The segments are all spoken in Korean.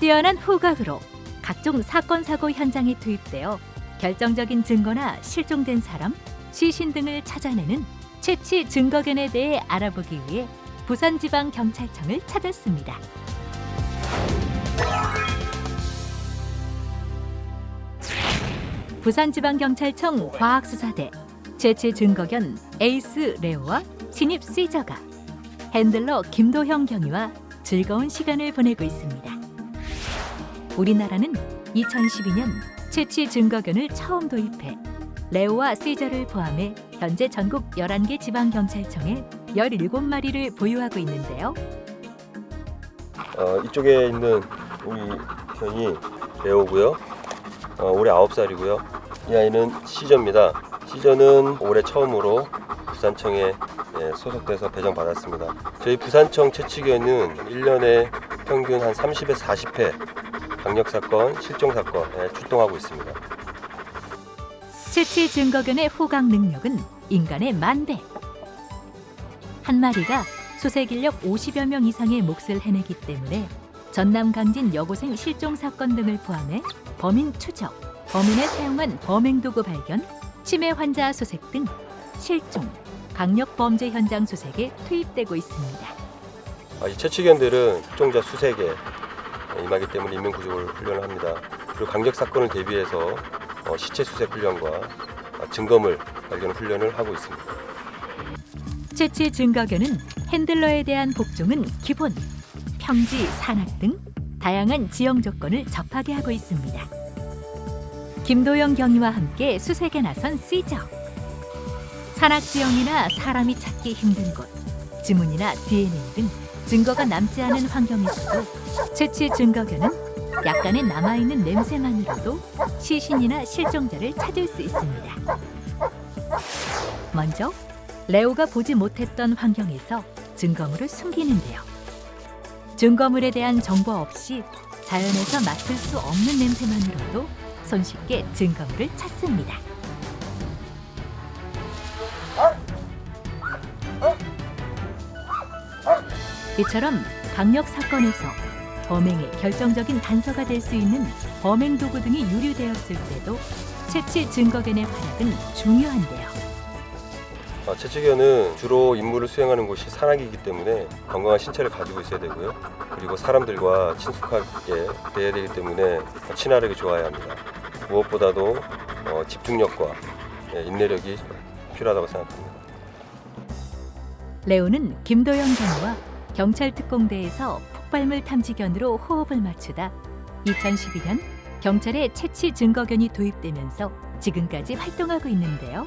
뛰어난 후각으로 각종 사건 사고 현장에 투입되어 결정적인 증거나 실종된 사람, 시신 등을 찾아내는 채취 증거견에 대해 알아보기 위해 부산지방경찰청을 찾았습니다. 부산지방경찰청 과학수사대 채취 증거견 에이스 레오와 신입 시저가 핸들러 김도형 경위와 즐거운 시간을 보내고 있습니다. 우리나라는 2012년 채취 증거견을 처음 도입해 레오와 시저를 포함해 현재 전국 11개 지방경찰청에 17마리를 보유하고 있는데요. 어, 이쪽에 있는 우리 편이 레오고요. 어, 올해 9살이고요. 이 아이는 시저입니다. 시저는 올해 처음으로 부산청에 예, 소속돼서 배정받았습니다. 저희 부산청 채취견은 1년에 평균 한 30에 40회 강력 사건, 실종 사건에 출동하고 있습니다. 채취 증거견의 호강 능력은 인간의 만배. 한 마리가 수색 인력 50여 명 이상의 몫을 해내기 때문에 전남 강진 여고생 실종 사건 등을 포함해 범인 추적, 범인의 사용한 범행 도구 발견, 치매 환자 수색 등 실종, 강력 범죄 현장 수색에 투입되고 있습니다. 아, 이 채취견들은 특종자 수색에 임하기 때문에 인명구조를 훈련을 합니다. 그리고 강력 사건을 대비해서 어, 시체 수색 훈련과 아, 증거물 발견 훈련을 하고 있습니다. 채취 증거견은 핸들러에 대한 복종은 기본, 평지, 산악 등 다양한 지형 조건을 접하게 하고 있습니다. 김도영 경위와 함께 수색에 나선 시저. 산악 지형이나 사람이 찾기 힘든 곳, 지문이나 DNA 등 증거가 남지 않은 환경에서도 채취 증거견은 약간의 남아있는 냄새만으로도 시신이나 실종자를 찾을 수 있습니다. 먼저 레오가 보지 못했던 환경에서 증거물을 숨기는데요. 증거물에 대한 정보 없이 자연에서 맡을 수 없는 냄새만으로도 손쉽게 증거물을 찾습니다. 이처럼 강력 사건에서 범행의 결정적인 단서가 될 수 있는 범행 도구 등이 유류되었을 때도 채취 증거견의 활약은 중요한데요. 아, 채취견은 주로 임무를 수행하는 곳이 산악이기 때문에 건강한 신체를 가지고 있어야 되고요. 그리고 사람들과 친숙하게 대해야 되기 때문에 친화력이 좋아야 합니다. 무엇보다도 어, 집중력과 예, 인내력이 필요하다고 생각합니다. 레오는 김도영 경위와 경찰 특공대에서 폭발물 탐지견으로 호흡을 맞추다 2012년 경찰의 채취 증거견이 도입되면서 지금까지 활동하고 있는데요.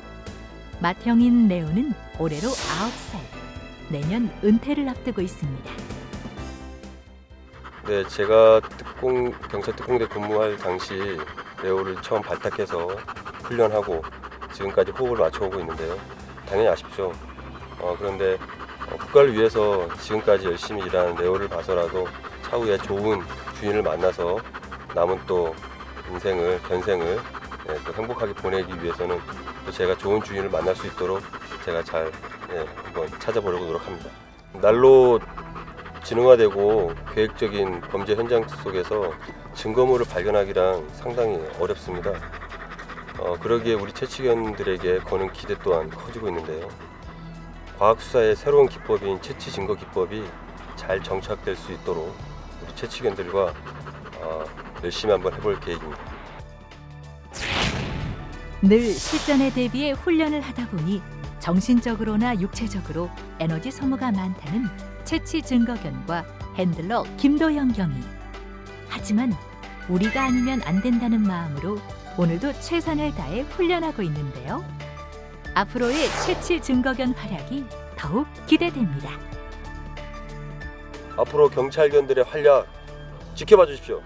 맏형인 레오는 올해로 9살, 내년 은퇴를 앞두고 있습니다. 네, 제가 특공 경찰 특공대 근무할 당시 레오를 처음 발탁해서 훈련하고 지금까지 호흡을 맞춰오고 있는데요. 당연히 아쉽죠. 어, 그런데 어, 국가를 위해서 지금까지 열심히 일하는 레오를 봐서라도 차후에 좋은 주인을 만나서 남은 또 인생을 견생을 예, 또 행복하게 보내기 위해서는 또 제가 좋은 주인을 만날 수 있도록 제가 잘 예, 한번 찾아보려고 노력합니다. 날로 지능화되고 계획적인 범죄 현장 속에서 증거물을 발견하기란 상당히 어렵습니다. 어, 그러기에 우리 채취견들에게 거는 기대 또한 커지고 있는데요. 과학 수사의 새로운 기법인 채취 증거 기법이 잘 정착될 수 있도록 우리 채취견들과 어, 열심히 한번 해볼 계획입니다. 늘 실전에 대비해 훈련을 하다 보니 정신적으로나 육체적으로 에너지 소모가 많다는 채취 증거견과 핸들러 김도영 경위. 하지만 우리가 아니면 안 된다는 마음으로 오늘도 최선을 다해 훈련하고 있는데요. 앞으로의 채취 증거견 활약이 더욱 기대됩니다. 앞으로 경찰견들의 활약 지켜봐 주십시오.